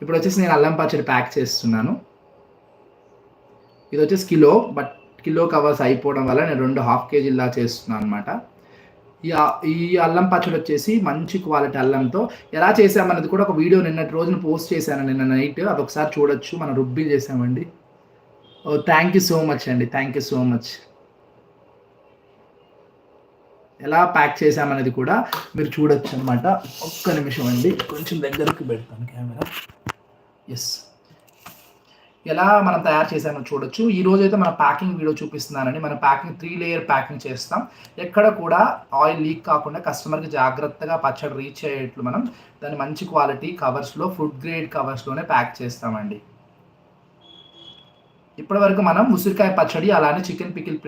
ఇప్పుడు వచ్చేసి నేను అల్లం పచ్చడి ప్యాక్ చేస్తున్నాను. ఇది వచ్చేసి కిలో బట్ కిలో కవర్స్ అయిపోవడం వల్ల నేను రెండు హాఫ్ కేజీలా చేస్తున్నాను అనమాట ఈ ఈ అల్లం పచ్చడి వచ్చేసి మంచి క్వాలిటీ అల్లంతో ఎలా చేసామన్నది కూడా ఒక వీడియో నిన్నటి రోజున పోస్ట్ చేశాను నిన్న నైట్. అది ఒకసారి చూడొచ్చు మనం రుబ్బి చేసామండి. ఓ థ్యాంక్ యూ సో మచ్ అండి థ్యాంక్ యూ సో మచ్ ఎలా ప్యాక్ చేసామనేది కూడా మీరు చూడొచ్చు అనమాట ఒక్క నిమిషం అండి కొంచెం దగ్గరకు పెడతాను కెమెరా. ఎస్ ఎలా మనం తయారు చేసామో చూడొచ్చు. ఈ రోజు అయితే మన ప్యాకింగ్ వీడియో చూపిస్తున్నానండి. మన ప్యాకింగ్ త్రీ లేయర్ ప్యాకింగ్ చేస్తాం. ఎక్కడ కూడా ఆయిల్ లీక్ కాకుండా కస్టమర్కి జాగ్రత్తగా పచ్చడి రీచ్ అయ్యేట్లు మనం దాన్ని మంచి క్వాలిటీ కవర్స్లో ఫుడ్ గ్రేడ్ కవర్స్లోనే ప్యాక్ చేస్తామండి. ఇప్పటి వరకు మనం ఉసిరికాయ పచ్చడి అలానే చికెన్ పికిల్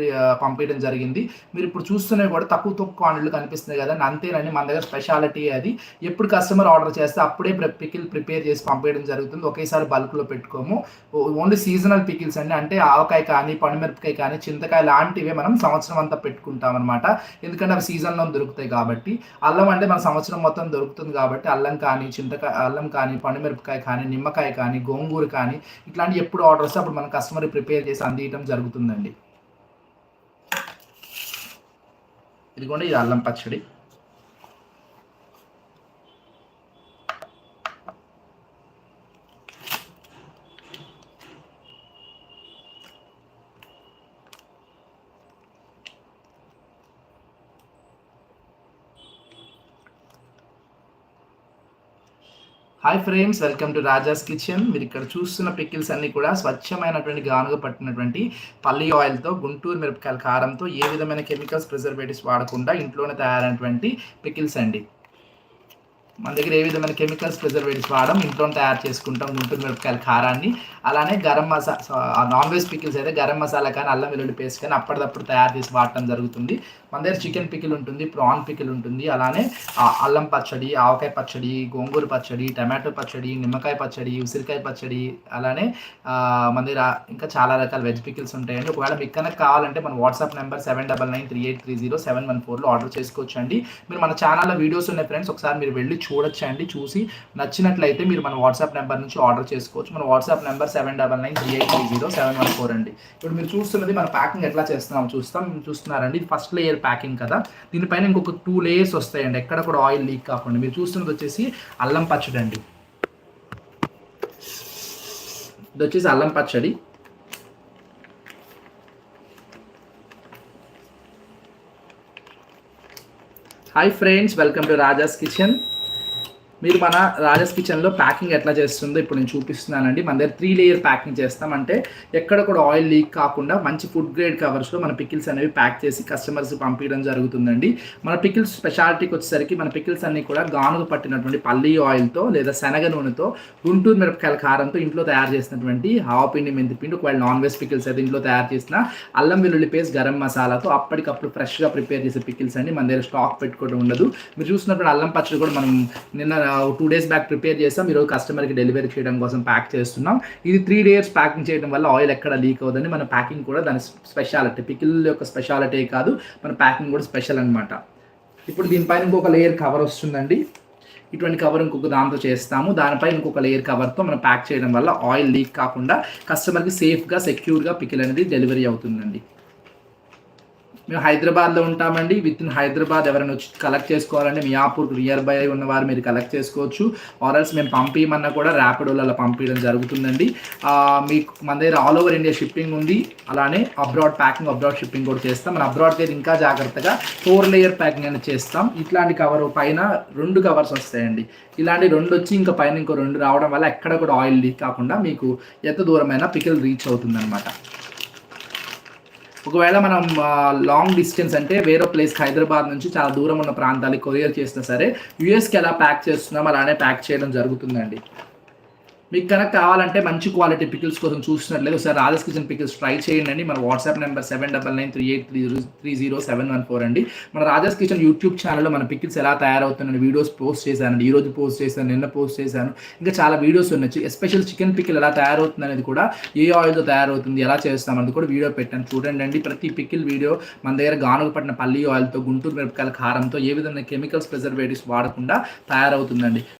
పంపించడం జరిగింది. మీరు ఇప్పుడు చూస్తున్నవి కూడా తక్కువ తక్కువ క్వాంటిటీలు కనిపిస్తున్నాయి కదా అంతేనండి మన దగ్గర స్పెషాలిటీ అది. ఎప్పుడు కస్టమర్ ఆర్డర్ చేస్తే అప్పుడే పికిల్ ప్రిపేర్ చేసి పంపించడం జరుగుతుంది. ఒకేసారి బల్క్లో పెట్టుకోము. ఓన్లీ సీజనల్ పికిల్స్ అండి. అంటే ఆవకాయ కానీ పండుమిరపకాయ కానీ చింతకాయ లాంటివే మనం సంవత్సరం అంతా పెట్టుకుంటాం అనమాట ఎందుకంటే అవి సీజన్లో దొరుకుతాయి కాబట్టి. అల్లం అంటే మన సంవత్సరం మొత్తం దొరుకుతుంది కాబట్టి అల్లం కానీ చింతకాయ అల్లం కానీ పండుమిరపకాయ కానీ నిమ్మకాయ కానీ గోంగూర కానీ ఇట్లాంటి ఎప్పుడు ఆర్డర్ వస్తే అప్పుడు మన కస్టమర్ మరి ప్రిపేర్ చేసి అందియటం జరుగుతుందండి. ఇదిగోండి ఇది అల్లం పచ్చడి. Hi friends welcome to Raja's kitchen మీరు ఇక్కడ చూస్తున్న పికిల్స్ అన్ని కూడా స్వచ్ఛమైనటువంటి గానుగ పట్టినటువంటి పల్లి ఆయిల్తో గుంటూరు మిరపకాయల కారంతో ఏ విధమైన కెమికల్స్ ప్రిజర్వేటివ్స్ వాడకుండా ఇంట్లోనే తయారైనటువంటి పికిల్స్ అండి. మన దగ్గర ఏ విధమైన కెమికల్స్ ప్రిజర్వేటివ్స్ వాడడం ఇంట్లోనే తయారు చేసుకుంటాం గుంటూరు మిరపకాయల కారాన్ని. అలానే garam masala non veg pickles అయితే గరం మసాలా కానీ అల్లం వెల్లుల్లి పేస్ట్ కానీ అప్పటిదప్పుడు తయారు చేసి వాడటం జరుగుతుంది. మన దగ్గర చికెన్ పికిల్ ఉంటుంది ప్రాన్ పికిల్ ఉంటుంది. అలానే అల్లం పచ్చడి ఆవకాయ పచ్చడి గోంగూర పచ్చడి టమాటో పచ్చడి నిమ్మకాయ పచ్చడి ఉసిరికాయ పచ్చడి అలానే మన దగ్గర ఇంకా చాలా రకాల వెజ్ పికిల్స్ ఉంటాయండి. ఒకవేళ మీకు కనుక కావాలంటే మన WhatsApp number seven double nine three eight three zero seven one ఫోర్లో ఆర్డర్ చేసుకోవచ్చు అండి మీరు మన ఛానల్లో వీడియోస్ ఉన్నాయి ఫ్రెండ్స్ ఒకసారి మీరు వెళ్ళి చూడొచ్చండి చూసి నచ్చినట్లయితే మీరు మన వాట్సాప్ నెంబర్ నుంచి ఆర్డర్ చేసుకోవచ్చు. మన WhatsApp number seven double nine three eight three zero seven one four అండి. ఇప్పుడు మీరు చూస్తున్నది మన ప్యాకింగ్ ఎట్లా చేస్తున్నాం చూస్తాం. చూస్తున్నారండి. ఇది ఫస్ట్ లేయర్ ప్యాకింగ్ కదా. దీనిపైన ఇంకొక టూ లేయర్స్ వస్తాయండి. ఎక్కడ కూడా ఆయిల్ లీక్ కాకుండా. మీరు చూస్తున్నది వచ్చేసి అల్లం పచ్చడి అండి. ఇది వచ్చేసి అల్లం పచ్చడి. Hi friends welcome to Raja's kitchen మీరు మన రాజస్ కిచెన్లో ప్యాకింగ్ ఎట్లా చేస్తుందో ఇప్పుడు నేను చూపిస్తున్నానండి. మన దగ్గర త్రీ లేయర్ ప్యాకింగ్ చేస్తామంటే ఎక్కడ కూడా ఆయిల్ లీక్ కాకుండా మంచి ఫుడ్ గ్రేడ్ కవర్స్లో మన పికిల్స్ అనేవి ప్యాక్ చేసి కస్టమర్స్ పంపించడం జరుగుతుందండి. మన పికిల్స్ స్పెషాలిటీకి వచ్చేసరికి మన పికిల్స్ అన్ని కూడా గానుగ పట్టినటువంటి పల్లి ఆయిల్తో లేదా శనగ నూనెతో గుంటూరు మిరపకాయల కారంతో ఇంట్లో తయారు చేసినటువంటి ఆవపిండి మెంతిపిండి ఒకవేళ నాన్ వెజ్ పికిల్స్ అయితే ఇంట్లో తయారు చేసిన అల్లం వెల్లుల్లి పేస్ట్ గరం మసాలాతో అప్పటికప్పుడు ఫ్రెష్గా ప్రిపేర్ చేసే పికిల్స్ అండి. మన దగ్గర స్టాక్ పెట్టుకోవడం ఉండదు. మీరు చూసినప్పుడు అల్లం పచ్చడి కూడా మనం నిన్న టూ డేస్ బ్యాక్ ప్రిపేర్ చేస్తాం ఈరోజు కస్టమర్కి డెలివరీ చేయడం కోసం ప్యాక్ చేస్తున్నాం. ఇది త్రీ డేస్ ప్యాకింగ్ చేయడం వల్ల ఆయిల్ ఎక్కడ లీక్ అవుతుంది మన ప్యాకింగ్ కూడా దాని స్పెషాలిటీ పికిల్ యొక్క స్పెషాలిటీ కాదు మన ప్యాకింగ్ కూడా స్పెషల్ అనమాట ఇప్పుడు దీనిపైన ఇంకొక లేయర్ కవర్ వస్తుందండి. ఇటువంటి కవర్ ఇంకొక దాంతో చేస్తాము. దానిపై ఇంకొక లేయర్ కవర్తో మనం ప్యాక్ చేయడం వల్ల ఆయిల్ లీక్ కాకుండా కస్టమర్కి సేఫ్గా సెక్యూర్గా పికిల్ అనేది డెలివరీ అవుతుందండి. మేము హైదరాబాద్లో ఉంటామండి. విత్ ఇన్ హైదరాబాద్ ఎవరైనా వచ్చి కలెక్ట్ చేసుకోవాలంటే మియాపూర్ నియర్ బై ఉన్నవారు మీరు కలెక్ట్ చేసుకోవచ్చు. ఆర్ఎల్స్ మేము పంపించమన్నా కూడా ర్యాపిడోలలో పంపించడం జరుగుతుందండి. మీకు మన దగ్గర ఆల్ ఓవర్ ఇండియా షిప్పింగ్ ఉంది. అలానే అబ్రాడ్ ప్యాకింగ్ అబ్రాడ్ షిప్పింగ్ కూడా చేస్తాం. మన అబ్రాడ్ దగ్గర ఇంకా జాగ్రత్తగా ఫోర్ లేయర్ ప్యాకింగ్ అనేది చేస్తాం. ఇట్లాంటి కవర్ పైన రెండు కవర్స్ వస్తాయండి. ఇలాంటి రెండు వచ్చి ఇంకా పైన ఇంకో రెండు రావడం వల్ల ఎక్కడ కూడా ఆయిల్ లీక్ కాకుండా మీకు ఎంత దూరమైనా పికిల్ రీచ్ అవుతుందన్నమాట. ఒకవేళ మనం లాంగ్ డిస్టెన్స్ అంటే వేరే ప్లేస్ హైదరాబాద్ నుంచి చాలా దూరం ఉన్న ప్రాంతాలకు కొరియర్ చేసినా సరే యూఎస్కి ఎలా ప్యాక్ చేస్తున్నాం అలానే ప్యాక్ చేయడం జరుగుతుందండి. మీకు కనుక కావాలంటే మంచి క్వాలిటీ పికిల్స్ కోసం చూసినట్లయితే ఒకసారి రాజస్ కిచెన్ పికిల్స్ ట్రై చేయండి. అండి మన WhatsApp number seven double nine three eight three three zero seven one four అండి. మన రాజస్ కిచెన్ యూట్యూబ్ ఛానల్లో మన పికిల్స్ ఎలా తయారవుతున్నాయి వీడియోస్ పోస్ట్ చేశానండి. ఈ రోజు పోస్ట్ చేశాను నిన్న పోస్ట్ చేశాను. ఇంకా చాలా వీడియోస్ ఉన్నాయి. ఎస్పెషల్ చికెన్ పికిల్ ఎలా తయారవుతుంది అనేది కూడా ఏ ఆయిల్తో తయారవుతుంది ఎలా చేస్తాం అనేది కూడా వీడియో పెట్టాను. చూడండి అండి ప్రతి పికిల్ వీడియో మన దగ్గర గానుగ పట్టిన పల్లి ఆయిల్తో గుంటూరు మిరపకాయల కారంతో ఏ విధంగా కెమికల్స్ ప్రిజర్వేటివ్స్ వాడకుండా తయారవుతుందండి.